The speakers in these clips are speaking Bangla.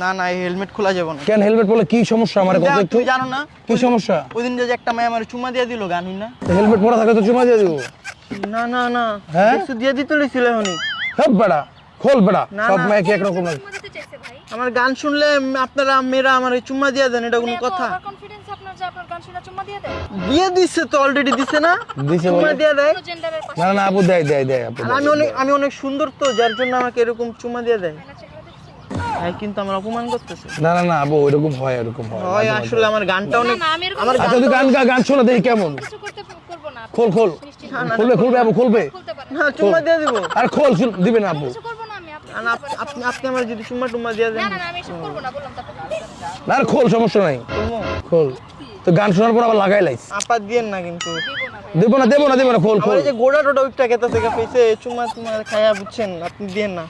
না না এই হেলমেট খোলা যাবে না। কেন হেলমেট পরলে কি সমস্যা? আমার কত একটু জানো না কি সমস্যা? ওই দিন যে একটা মেয়ে আমার চুমা দিয়ে দিল গান না হেলমেট পরা থাকে তো চুমা দিয়ে দিব। না না না হ্যাঁ? কিছু দিয়ে দিতে লইছিল এখনই। সব বেড়া খোল বেড়া সব মেয়ে কি একরকম না আমার গান শুনলে আপনারা মেয়েরা আমার চুম্মা দিয়ে দেন এটা কোনো কথা। কনফিডেন্স আপনার যে আপনার গান শুনে চুম্মা দিয়ে দেয়। দিয়ে দিচ্ছে তো অলরেডি দিছে না? দিছে চুম্মা দিয়ে দেয়। কোনো জেন্ডারের পাশে না না আপু দেয় দেয় দেয় আপু আমি অনেক আমি অনেক সুন্দর তো যার জন্য আমাকে এরকম চুমা দিয়ে দেয়। না চেহারা দেখছি হ্যাঁ কিন্তু আমার অপমান করতেছে। না না না আপু ওইরকম হয় এরকম হয় হয় মাঝে মাঝে। আসলে আমার গানটা অনেক না আমি এরকম আমার আচ্ছা তুই গান গা গান শোনা দেখি কেমন। কিছু করতে করব না খোল খোল। খুলবে খুলবে আপু খুলবে। না চুম্মা দিয়ে দিব। আর খোল দিবে না আপু কিছু করব না আমি আপনি আপনি আপনি আমার যদি চুম্মা টুম্মা দিয়ে দেন। না না না, আমি এসব করব না বললাম না আর খোল সমস্যা নাই। খোল। তো গান শোনার পর আবার লাগাই লাইস। আপা দিয়েন না কিন্তু। দিব না দেবো না দেবো না খোল খোল। এই যে গোড়া টোটা উঠটা খেতে থেকে পেয়েছে চুম্মা টুম্মা খায়া বুঝছেন আপনি দিয়েন না।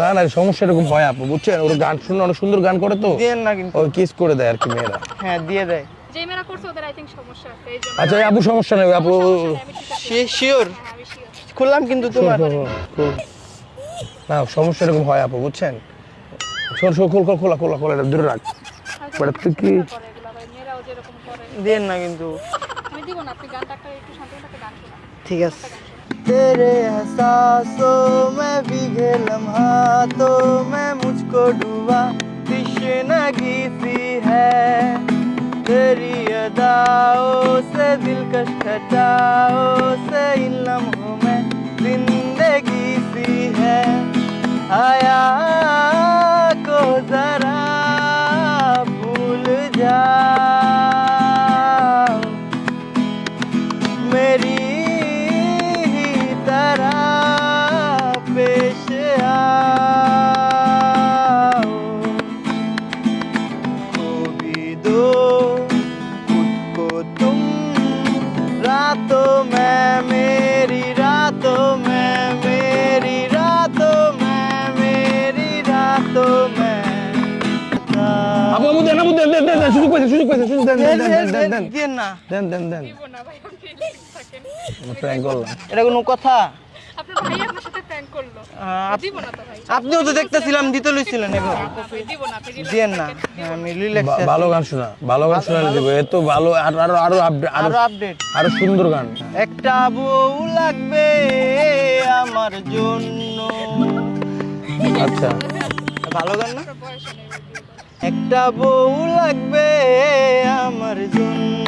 না না সমস্যা এরকম হয় আপু বুঝছেন? ওর গান শুনে অনেক সুন্দর গান করে তো। দেন না কিন্তু। ওই কিস করে দেয় আর কি মেয়েরা। হ্যাঁ দিয়ে দেয়। যে মেয়েরা করছে ওদের আই থিং সমস্যা আছে আচ্ছা আপু সমস্যা নাই আপু। শিওর খুললাম কিন্তু তোমার। না সমস্যা এরকম হয় আপু বুঝছেন? সর সর খোল খোল খোলা খোলা খোলা এটা দূরে রাখ। বাট তুই কি দেন না কিন্তু। আমি দিব না আপনি গান ডাক্তার একটু শান্ত গান ঠিক আছে। तेरे एहसासों में भीगे लम्हातों मैं मुझको डूबा तृष्णगी सी है। तेरी अदाओं से दिलकश खटाओं से इन लम्हों में ज़िंदगी सी है। आया को जरा भूल जाओ তারা পেশে কবিদো উঠকো তুম রাতো মে মেরি রাতো মে মেরি রাতো মে মেরি রাতো মে আপু আমাদের না আমাদের দেন দেন সুযোগ পাইছে সুযোগ পাইছে সুযোগ দেন দেন দেন দেন দেন দেন দেন দেন দেন দিব না ভাই আপনি relax থাকেন প্র্যাঙ্ক করলাম। এটা কোনো কথা? আপনার ভাই আপনার সাথে প্র্যাঙ্ক করল। দিব না তো ভাই। আপনিও তো দেখতেছিলাম দিতে লইছিলেন এবার। দিব না আপনি দিয়েন না। আমি রিল্যাক্স ভালো গান শোনা ভালো গান শোনালে দিব। এত ভালো আরও আরও আরও আপডেট আরও আরও আপডেট আরও সুন্দর গান। একটা বউ লাগবে আমার জন্য। আচ্ছা। ভালো গান না। একটা বউ লাগবে আমার জন্য।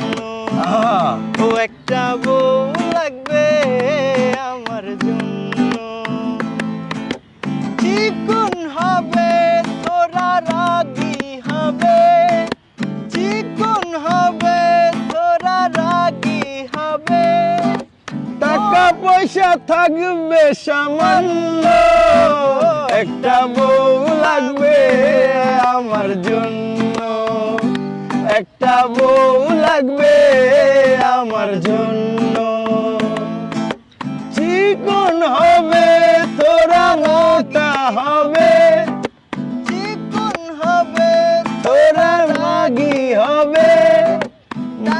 ও একটা বউ থাকবে সামান্য। একটা বউ লাগবে আমার জন্য। একটা বউ লাগবে আমার জন্য। চিকন হবে, তোরা মোটা হবে। চিকন হবে, তোরা মাগি হবে।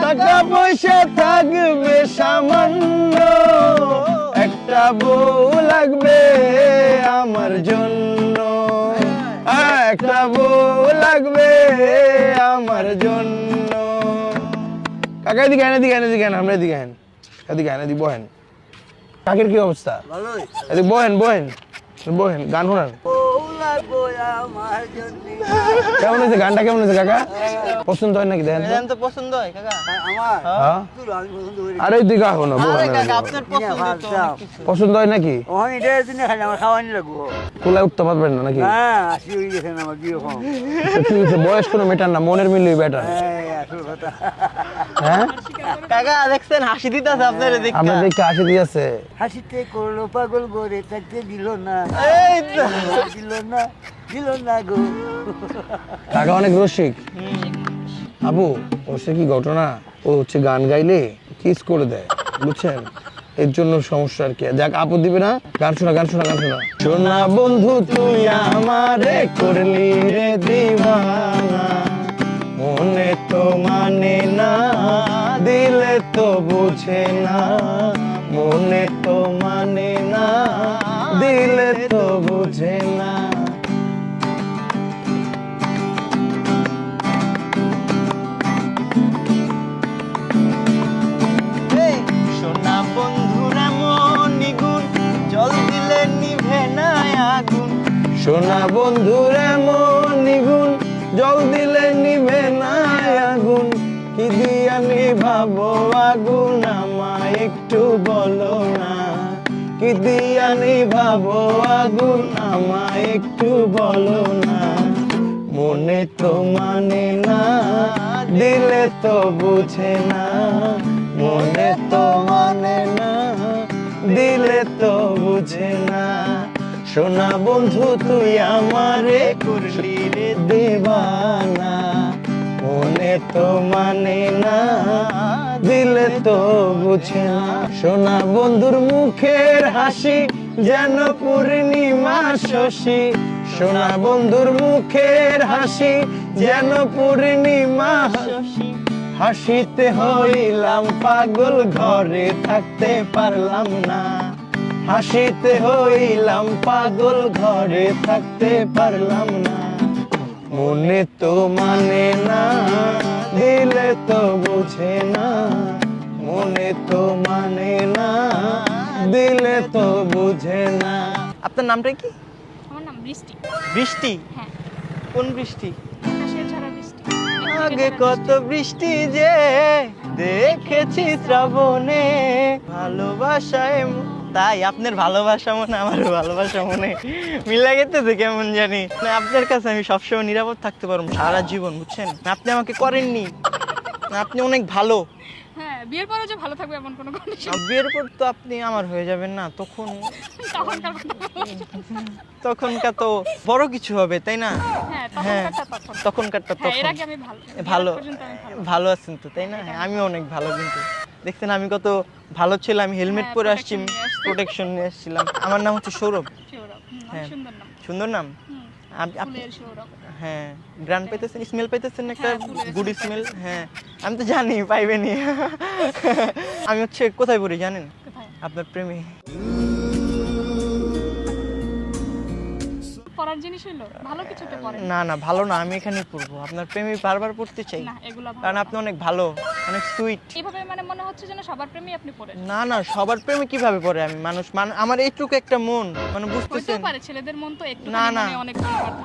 টাকা পয়সা থাকবে সামান্য। বউ লাগবে আমার জন্য। একটা বউ লাগবে আমার জন্য। কাকা এদিকে এনে দিকে এনে দিকে আন আমরা এদিকে আন এদিকে এনে দিই বহেন। কাকের কি অবস্থা? এদিকে বহেন বহেন বহেন গান শোনান। কেমন হয়েছে গানটা? কেমন হয়েছে কাকা? পছন্দ হয় নাকি দেন তো? পছন্দ হয় কাকা। আমার? হ্যাঁ। আরে পছন্দ তো। পছন্দ হয় নাকি? কোলায় উঠতে পারবেন না নাকি? হ্যাঁ ঠিক আছে বয়স কোনো মেটার না মনের মিলই বেটার কথা। হ্যাঁ? কাকা দেখছেন হাসি দিতেছে আপনারে দেখে আপনার দেখতে আসে দিয়েছে। হাসিতে করল পাগল করে থাকতে দিল না। দিল না। দিল না গো। কাকা অনেক রসিক। আবু ও সে কি ঘটনা? ও হচ্ছে গান গাইলে কিস করে দেয় বুঝছেন? এর জন্য সমস্যা আর কি। যাক আপু দিবে না। গান শোনা গান শোনা গান শোনা। শোনা বন্ধু তুই আমারে করলি রে দিওয়ানা। মনে তো মানে না দিলে তো বুঝে না। মনে তো মানে না দিলে তো বুঝে না বন্ধুর এমন নিগুণ, জল দিলে নিবে না আগুন। কি দিয়া নিভাবো আগুন আমায় একটু বলো না। কি দিয়া নিভাবো আগুন আমায় একটু বলো না। মনে তো মানে না, দিলে তো বুঝে না। মনে তো মানে না, দিলে তো বুঝে না। সোনা বন্ধু, তুই আমারে করলি রে দেবানা মনে তো মানে না, দিলে তো বুঝে না। সোনা বন্ধুর মুখের হাসি যেন পূর্ণিমা শশী। সোনা বন্ধুর মুখের হাসি যেন পূর্ণিমা শশী। হাসিতে হইলাম পাগল, ঘরে থাকতে পারলাম না। হাসিতে হইলাম পাগল ঘরে থাকতে পারলাম না। মনে তো মানে না দিলে তো বুঝে না। মনে তো মানে না দিলে তো বুঝে না। আপনার নামটা কি? আমার নাম বৃষ্টি। বৃষ্টি? হ্যাঁ। কোন বৃষ্টি? বৃষ্টি। আগে কত বৃষ্টি যে দেখেছি শ্রাবণে ভালোবাসায় তাই আপনার ভালোবাসা মনে আমার ভালোবাসা মনে মিলা গেতেছে কেমন জানি? না আপনার কাছে আমি সবসময় নিরাপদ থাকতে পারব সারা জীবন বুঝছেন? আপনি আমাকে করেননি। আপনি অনেক ভালো। হ্যাঁ বিয়ের পরে যে ভালো থাকবে এমন কোনো কন্ডিশন বিয়ের পর তো আপনি আমার হয়ে যাবেন না তখন তখনকার তো বড় কিছু হবে তাই না? হ্যাঁ হ্যাঁ তখনকারটা তখন। তখনকারটা হ্যাঁ তখন। আমি ভালো ভালো। আমি আছেন তো তাই না? হ্যাঁ, আমিও অনেক ভালো কিন্তু। দেখছেন আমি কত ভালো ছিলাম আমি হেলমেট হ্যাঁ, পরে আসছি। প্রোটেকশন নিয়ে আসছিলাম। আমার নাম হচ্ছে সৌরভ। হ্যাঁ। সুন্দর নাম। আপনি হ্যাঁ গ্রান পাইতেছেন স্মেল পাইতেছেন একটা হ্যাঁ, গুড স্মেল হ্যাঁ আমি তো জানি পাইবেনি আমি হচ্ছে কোথায় পড়ি জানেন? আপনার প্রেমে। জিনিস ভালো কিছুতে পড়ে না না ভালো না আমি এখানেই পড়ব। আপনার প্রেমে বারবার পড়তে চাই। না এগুলা ভালো কারণ আপনি অনেক ভালো অনেক সুইট এইভাবে মানে মনে হচ্ছে যেন সবার আপনি পড়েন। না না সবার প্রেমে কীভাবে পড়ে আমি? মানুষ মান আমার এইটুকু একটা মন মানে বুঝতেছেন পারে ছেলেদের মন তো একটু না, না। অনেক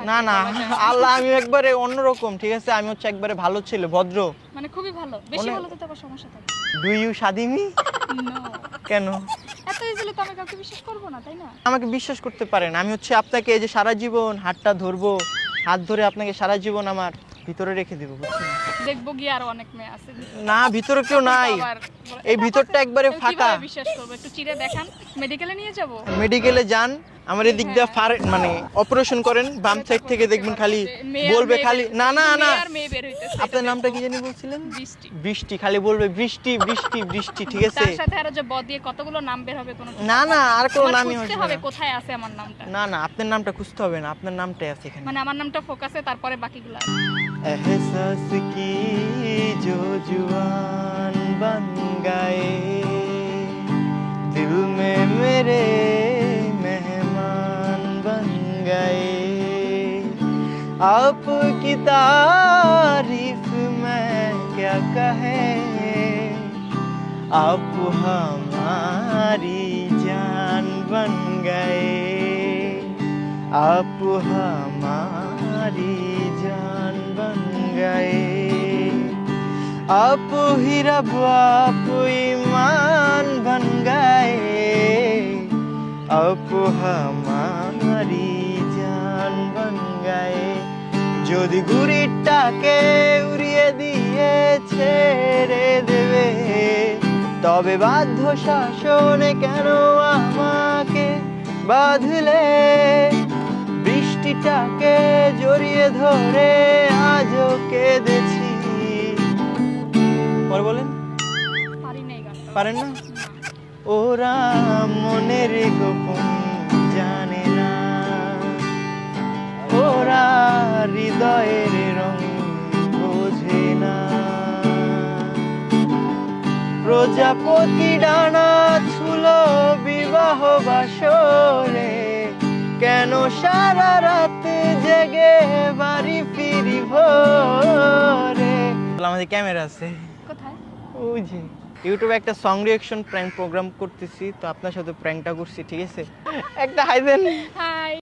না না আল্লাহ আমি একবারে অন্যরকম ঠিক আছে? আমি হচ্ছে একবারে ভালো ছিল ভদ্র। মানে খুবই ভালো। বেশি ভালো তো সমস্যা থাকে। Do you No. কেন? এত ইজিলি তো আমি কাউকে বিশ্বাস করব না তাই না? আমাকে বিশ্বাস করতে পারেন। আমি হচ্ছে আপনাকে এই যে সারা জীবন হাতটা ধরবো হাত ধরে আপনাকে সারা জীবন আমার ভিতরে রেখে দেবো বুঝছেন? দেখব গিয়ে আর অনেক মেয়ে আছে। না ভিতরে কেউ নাই। এই ভিতরটা একবারে ফাঁকা। বিশ্বাস করব? একটু চিড়ে দেখান। মেডিকেলে নিয়ে যাব? মেডিকেলে যান আমার এদিক দিয়ে হ্যাঁ। ফার মানে অপারেশন করেন বাম সাইড থেকে দেখবেন খালি বলবে খালি না না না। আপনার নামটা কি জানি বলছিলেন? বৃষ্টি। খালি বলবে বৃষ্টি বৃষ্টি বৃষ্টি ঠিক আছে? তার সাথে যে ব দিয়ে কতগুলো নাম বের হবে কোনো না না আর কোনো নামই হবে কোথায় আছে আমার নামটা? না না আপনার নামটা খুঁজতে হবে না আপনার নামটাই আছে এখানে। মানে আমার নামটা ফোকাসে তারপরে বাকিগুলো এহসাস কি जो ज़ुबान बन गए। दिल में मेरे मेहमान बन गए। आपकी तारीफ़ मैं क्या कहे? आप हमारी जान बन गए। आप हमारी जान बन गए आप ही रब आप ईमान बन गए आप हमारी जान बन गए যদি ঘুড়িটাকে উড়িয়ে দিয়ে ছেড়ে দেবে তবে বাধ্য শাসনে কেন আমাকে বাঁধলে বৃষ্টিটাকে জড়িয়ে ধরে আজও কেঁদেছি। পরে বলেন। পারেন না? ওরা মনের গোপন জানে না। ওরা হৃদয়ের রং বোঝে না। প্রজাপতি ডানা আমাদের ক্যামেরা আছে। কোথায়? ওই যে ইউটিউবে একটা সং রিয়েকশন প্র্যাঙ্ক প্রোগ্রাম করতেছি তো আপনার সাথে প্র্যাঙ্কটা করছি ঠিক আছে? একটা হাই দেন হাই